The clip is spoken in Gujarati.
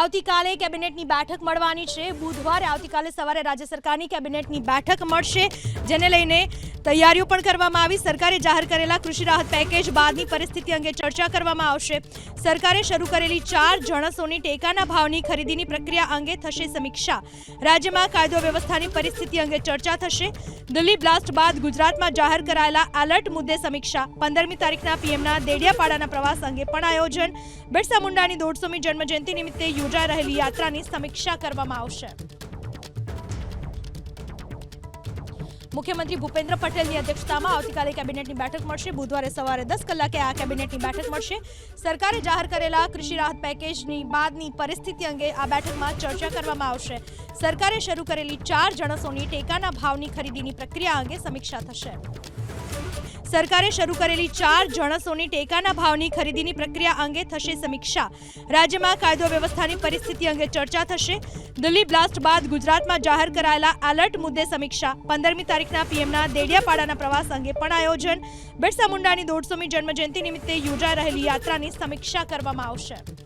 આવતીકાલે કેબિનેટની બેઠક મળવાની છે. બુધવારે આવતીકાલે સવારે રાજ્ય સરકારની કેબિનેટની બેઠક મળશે, જેને લઈને તૈયારીઓ પણ કરવામાં આવી. સરકારે જાહેર કરેલા કૃષિ રાહત પેકેજ બાદની પરિસ્થિતિ અંગે ચર્ચા કરવામાં આવશે. સરકારે શરૂ કરેલી ચાર જણસોની ટેકાના ભાવની ખરીદીની પ્રક્રિયા અંગે થશે સમીક્ષા. રાજ્યમાં કાયદો વ્યવસ્થાની પરિસ્થિતિ અંગે ચર્ચા થશે. દિલ્હી બ્લાસ્ટ બાદ ગુજરાતમાં જાહેર કરાયેલા એલર્ટ મુદ્દે સમીક્ષા. પંદરમી તારીખના પીએમના દેડિયાપાડાના પ્રવાસ અંગે પણ આયોજન. બિરસા મુંડાની દોઢસોમી જન્મજયંતિ નિમિત્તે યોજાઈ રહેલી યાત્રાની સમીક્ષા કરવામાં આવશે. મુખ્યમંત્રી ભૂપેન્દ્ર પટેલની અધ્યક્ષતામાં આવતીકાલે કેબિનેટની બેઠક મળશે. બુધવારે સવારે દસ કલાકે આ કેબિનેટની બેઠક મળશે. સરકારે જાહેર કરેલા કૃષિ રાહત પેકેજની બાદની પરિસ્થિતિ અંગે આ બેઠકમાં ચર્ચા કરવામાં આવશે. સરકારે શરૂ કરેલી ચાર જણસોની ટેકાના ભાવની ખરીદીની પ્રક્રિયા અંગે સમીક્ષા થશે. સરકારે શરૂ કરેલી ચાર જણસોની ટેકાના ભાવની ખરીદીની પ્રક્રિયા અંગે થશે સમીક્ષા. રાજ્યમાં કાયદો વ્યવસ્થાની પરિસ્થિતિ અંગે ચર્ચા થશે. દિલ્હી બ્લાસ્ટ બાદ ગુજરાતમાં જાહેર કરાયેલા એલર્ટ મુદ્દે સમીક્ષા. પંદરમી તારીખના પીએમના દેડિયાપાડાના પ્રવાસ અંગે પણ આયોજન. બિરસા મુંડાની દોઢસોમી જન્મજયંતિ નિમિત્તે યોજાઈ રહેલી યાત્રાની સમીક્ષા કરવામાં આવશે.